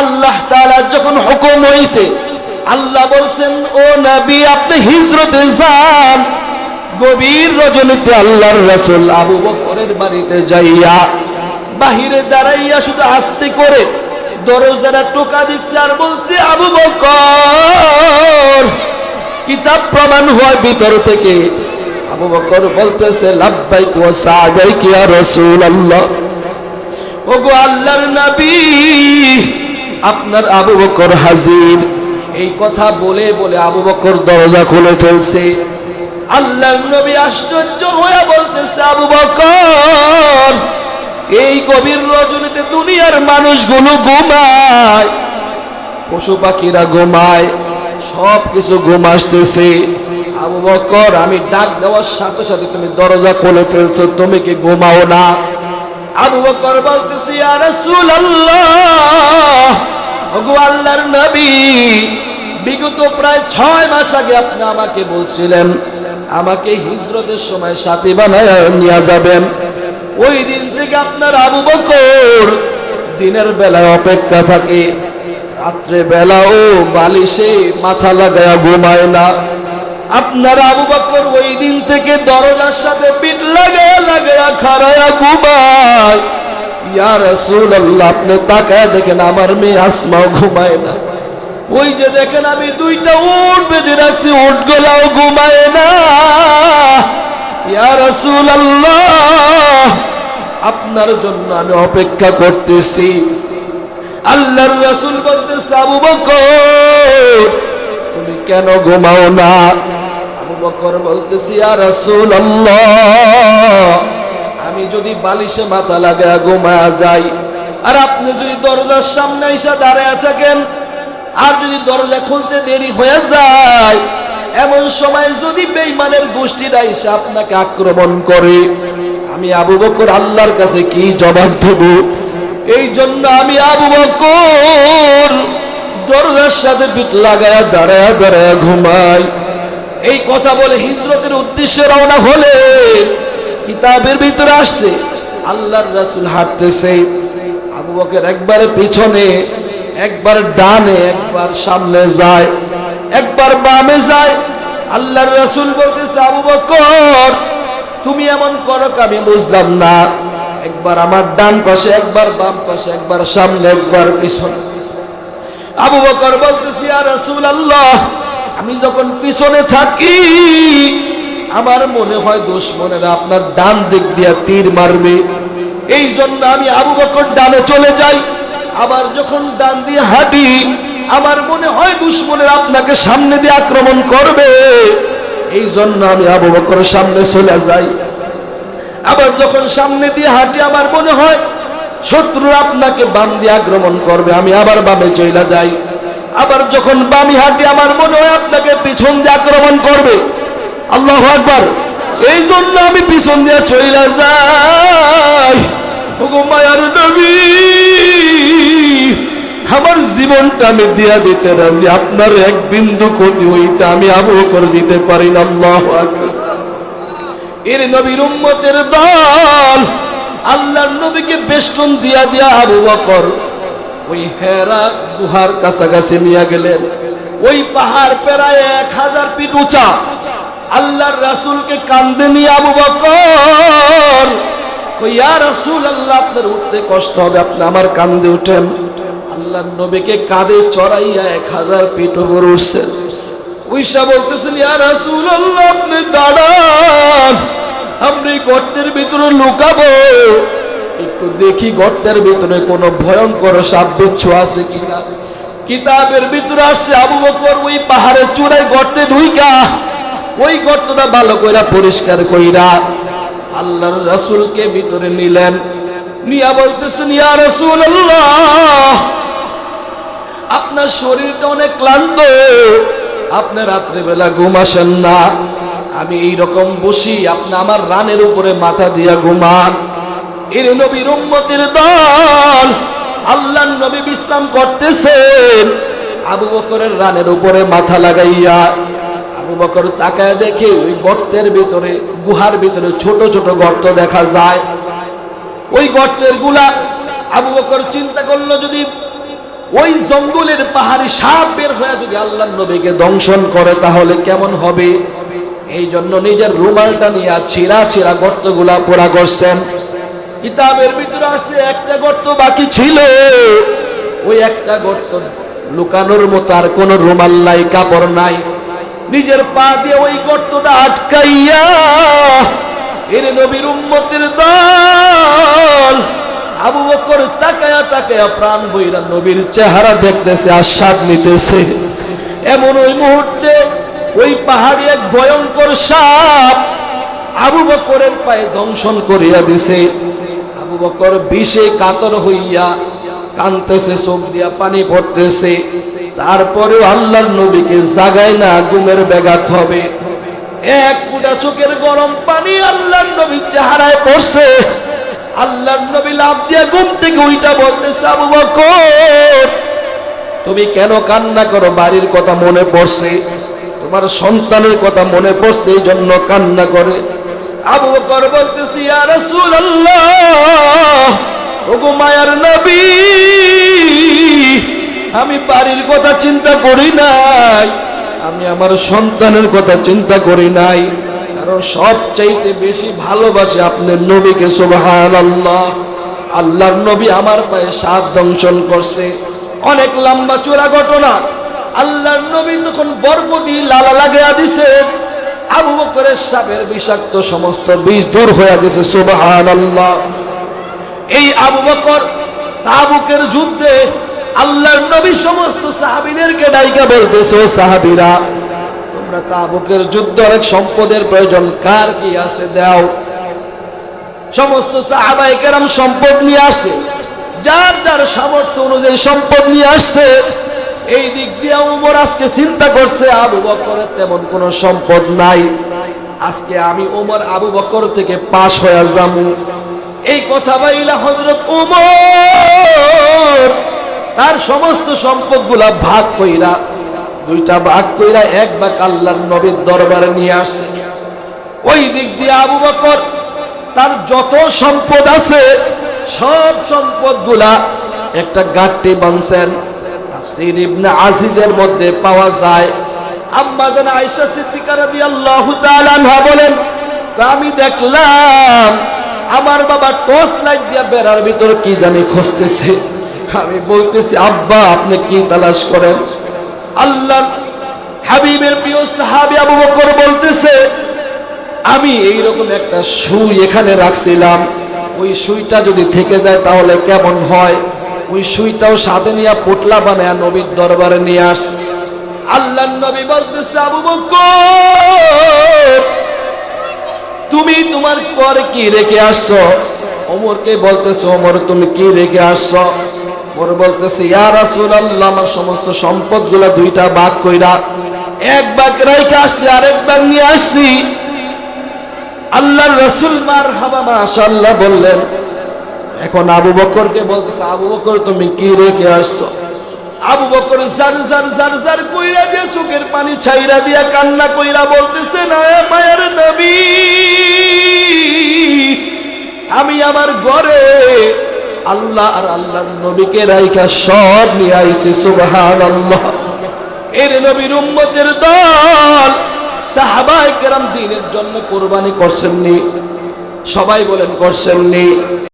আল্লাহ তাআলা যখন হুকুম হইছে, আল্লাহ বলছেন, ও নবী, আপনি হিজরতে যান। গভীর রজনীতে আল্লাহর রাসূল আবু বকরের বাড়িতে যাইয়া বাহিরে দাঁড়াইয়া শুধু আস্তে করে দরজারা টোকা দিচ্ছে আর বলছে, আবু বকর, কিতাব প্রমাণ হয় ভিতর থেকে। আবু বকর বলতেছে, লাব্বাইক ওয়া সাদাইক ইয়া রাসূলুল্লাহ। ওগো আল্লাহর নবী আপনার আবু বকর হাজির। এই কথা বলে বলে আবু বকর দরজা খুলে ফেলছে। আল্লাহর নবী আশ্চর্য হয়ে বলতেছে, আবু বকর, এই গভীর রজনীতে দুনিয়ার মানুষগুলো ঘুমায়, পশু পাখিরা ঘুমায় সব কিছু ঘুম আসতেছে। আবু বকর, আমি ডাক দেওয়ার সাথে সাথে তুমি দরজা খুলে ফেলছো, তুমি কি ঘুমাও না? আবু বকর বলতেছি রাসূলুল্লাহ, ওগো আল্লাহর নবী, বিগত প্রায় ছয় মাস আগে আপনি আমাকে বলছিলেন, আমাকে হিজরতের সময় সাথী বানায় নিয়ে যাবেন। ওই দিন থেকে আপনার আবু বকর দিনের বেলায় অপেক্ষা থাকে, রাত্রে বেলাও বালিশে মাথা লাগায়া ঘুমায় না। আপনার আবু বকর ওই দিন থেকে দরজার সাথে পিঠ লাগায়া লাগায়া খাড়ায়া ঘুমায়। ইয়া রাসূলুল্লাহ, আপনি তাকায় দেখেন আমার মেয়ে আসমাও ঘুমায় না। ওই যে দেখেন আমি দুইটা উট বেঁধে রাখছি উট গোলাও ঘুমায় না। ইয়া রাসূলুল্লাহ, আপনার জন্য আমি অপেক্ষা করতেছি। আল্লাহর রাসূল বলতেছে, আবু বকর, তুমি কেন ঘুমাও না? আবু বকর বলতেছি আর ইয়া রাসূলুল্লাহ আমি যদি বালিশে মাথা লাগা ঘুমায়া যাই, আর আপনি যদি দরজার সামনে এসে দাঁড়ায় থাকেন, আর যদি দরজা খুলতে দেরি হয়ে যায়, এমন সময় যদি বেইমানের গোষ্ঠীরা এসে আপনাকে আক্রমণ করে, আমি আবু বকর আল্লাহর কাছে কি জবাব দেব? এই জন্য আমি আবু বকর দরজার সাথে পিঠ লাগায় দাঁড়ায় দাঁড়ায়া ঘুমাই। এই কথা বলে হিজরতের উদ্দেশ্যে রওনা হলে কিতাবের ভিতরে আসছে, আল্লাহর রাসূল হাঁটতেছে, আবু বকের একবারে পিছনে, একবার ডানে, একবার সামনে যায়, একবার বামে যায়, আল্লাহর রাসূল বলতেছে, আবু বকর, তুমি এমন করো আমি বুঝলাম না। একবার আমার ডান পাশে, একবার বাম পাশে, একবার সামনে, একবার পিছনে। আবু বকর বলতেছি আর রাসূল আল্লাহ আমি যখন পিছনে থাকি আমার মনে হয় দুশ্মনেরা আপনার ডান দিক দিয়া তীর মারবে। এই জন্য আমি আবু বকর ডানে চলে যাই। আবার যখন ডান দিয়ে হাঁটি, আমার মনে হয় দুশ্মনের আপনাকে সামনে দিয়ে আক্রমণ করবে। এই জন্য আমি আবু বকর সামনে চলে যাই। আবার যখন সামনে দিয়ে হাঁটি, আমার মনে হয় শত্রু আপনাকে বাম দিয়ে আক্রমণ করবে। আমি আবার বামে চলে যাই। আবার যখন বামি হাঁটি, আমার মনে হয় আপনাকে পিছন দিয়ে আক্রমণ করবে। আল্লাহ আকবার। এই জন্য আমি পিছন দিয়ে চলে যাই। মায়ার নবী, আমার জীবনটা আমি দিয়া দিতে রাজি। আপনার এক বিন্দু ক্ষতি হইতে আমি আবু করে দিতে পারি না, আল্লাহ এর নবীর উম্মতের দল, আল্লাহর নবীকে বেষ্টন দিয়া দিয়া আবু বকর ওই হেরা গুহার কাছাকাছি নিয়ে গেলেন। ওই পাহাড় প্রায় এক হাজার ফিট উঁচা। আল্লাহর রাসূলকে কান্দে নিয়ে আবু বকর। কই, ইয়া রাসূল আল্লাহ আপনার উঠতে কষ্ট হবে, আপনি আমার কান্দে উঠেন। আল্লাহর নবীকে কাঁধে চড়াইয়া এক হাজার ফিট উপর উঠছেন উইসা বলতেছেন, ইয়া রাসূল আল্লাহ আপনি দাঁড়ান এই গর্তের ভিতরে লুকাবো। একটু দেখি গর্তের ভিতরে কোনো ভয়ঙ্কর সাপ বিচ্ছু আছে কিনা। কিতাবের ভিতরে আসছে আবু বকর, ওই পাহাড়ের চূড়ায় গর্তে ঢুইকা ওই গর্তটা ভালো কইরা পরিষ্কার কইরা আল্লাহর রাসূলকে ভিতরে নিলেন। নিয়া বলতেছেন ইয়া রাসূলুল্লাহ, আপনার শরীরটা অনেক ক্লান্ত, আপনি রাত্রেবেলা ঘুম আসেন না। আমি এই রকম বসি, আপনি আমার রানের উপরে মাথা দিয়া ঘুমান। এর নবীর উম্মতের দল আল্লাহ নবী বিশ্রাম করতেছেন। আবু বকরের রানের উপরে মাথা লাগাইয়া বকর তাকায় দেখে ওই গর্তের ভিতরে, গুহার ভিতরে ছোট ছোট গর্ত দেখা যায়। ওই গর্তেরগুলা আবু বকর চিন্তা করল যদি ওই জঙ্গলের পাহাড়ি সাপ বের হয়ে যদি আল্লাহ নবীকে দংশন করে, তাহলে কেমন হবে? এই জন্য নিজের রুমালটা নিয়ে ছিঁড়া ছিঁড়া গর্তগুলা পোড়া করছেন। কিতাবের ভিতরে আসছে, একটা গর্ত বাকি ছিল। ওই একটা গর্ত লুকানোর মতো আর কোন রুমাল নাই, কাপড় নাই। নিজের পা দিয়ে ওই গর্তটা আটকাইয়া এর নবীর উম্মতের দল আবু বকর তাকায়া তাকায়া প্রাণ বইরা নবীর চেহারা দেখতেছে আস্বাদ নিতেছে। এমন ওই মুহূর্তে ওই পাহাড়ি এক ভয়ঙ্কর সাপ আবু বকরের পায়ে দংশন করিয়া দিছে। আবু বকর বিষে কাতর হইয়া কানতেছে চোখ দিয়া পানি পড়তেছে। তারপরেও আল্লাহর নবীকে জাগায় না, ঘুমের ব্যাঘাত হবে। এক ফুটা চোখের গরম পানি আল্লাহর নবীর চেহারায় পড়ছে। আল্লাহর নবী লাভ দিয়ে ঘুম থেকে ওইটা বলতেছে, আবু বকর, তুমি কেন কান্না করো? বাড়ির কথা মনে পড়ছে। তোমার সন্তানের কথা মনে পড়ছে, এই জন্য কান্না করে। আবু বকর বলতেছি, ইয়া রাসূলুল্লাহ, ওগো মায়ার নবী আমি বাড়ির কথা চিন্তা করি নাই। আমি আমার সন্তানের কথা চিন্তা করি নাই। কারণ সবচাইতে বেশি ভালোবাসে আপনার নবীকে সুবহান আল্লাহ আল্লাহর নবী আমার পায়ে সাত দংশন করছে। অনেক লম্বা চূড়া ঘটনা। আল্লাহর নবী তখন বরকতি লালা লাগিয়া দিছে, আবু বকরের সাপের বিষাক্ত সমস্ত বিষ দূর হয়ে গেছে সুবহান আল্লাহ এই আবু বকর তাবুকের যুদ্ধে আল্লাহর নবী সমস্ত সাহাবিদেরকে ডাইকা বলতেছে সাহাবিরা, তোমরা তাবুকের যুদ্ধে, অনেক সম্পদের প্রয়োজন, কার কি আছে দাও। সমস্ত সাহাবাই কেরাম সম্পদ নিয়ে আসে, যার যার সামর্থ্য অনুযায়ী সম্পদ নিয়ে আসছে এই দিক দিয়ে উমর আজকে চিন্তা করছে, আবু বকরের তেমন কোনো সম্পদ নাই, আজকে আমি ওমর আবু বকর থেকে পাশ হয়ে যাব। এই কথা বাইলা হজরত উমর তার সমস্ত সম্পদগুলা ভাগ কইরা, দুইটা ভাগ কইরা এক ভাগ আল্লাহর নবীর দরবারে নিয়ে আসছে। ওই দিক দিয়ে আবু বকর তার যত সম্পদ আছে, সব সম্পদগুলা একটা গাঠটি বানছেন। ইবনে আজিজের মধ্যে পাওয়া যায়। আম্মা জান আয়েশা সিদ্দিকা রাদিয়াল্লাহু তাআলা আনহা বলেন আমি দেখলাম, আমার বাবা টর্চ লাইট দিয়া বেড়ার ভিতর কি জানি খুঁজতেছে। আমি বলতেছি, আব্বা, আপনি কি তালাশ করেন? আল্লাহ হাবিবের প্রিয় সাহাবি আবু বকর বলতেছে, আমি এই রকম একটা সুই এখানে রাখছিলাম, ওই সুইটা যদি থেকে যায় তাহলে কেমন হয়? ওই সুইটাও সাথে নিয়ে পোটলা বানায় নবীর দরবারে নিয়ে আস। আল্লাহ নবী বলতেছে, আবু বকর, তুমি তোমার পরে কি রেখে আসছো? ওমরকে বলতেছো, ওমর, তুমি কি রেখে আসছো? ওমর বলতেছে, ইয়া রাসূলুল্লাহ, আমার সমস্ত সম্পদগুলা দুইটা ভাগ কইরা এক ভাগ রেখে আসছি, আরেক ভাগ নিয়ে আসছি। আল্লাহর রাসূল মারহাবা, মাশাআল্লাহ বললেন, এখন আবু বকরকে বলতেছে, আবু বকর, তুমি কি রেখে আসছো? আবু বকর জার জার জার জার কইরা দিয়ে চোখের পানি ছাইরা দিয়া কান্না কইরা বলতেছে, না মায়ের নবী, আমি আমার ঘরে আল্লাহ আর আল্লাহর নবীকে রাইখা সব নিয়ে আইছে সুবহান আল্লাহ এর নবীর উম্মতের দল সাহাবায়ে কেরাম দিনের জন্য কোরবানি করছেননি। সবাই বলেন করছেননি।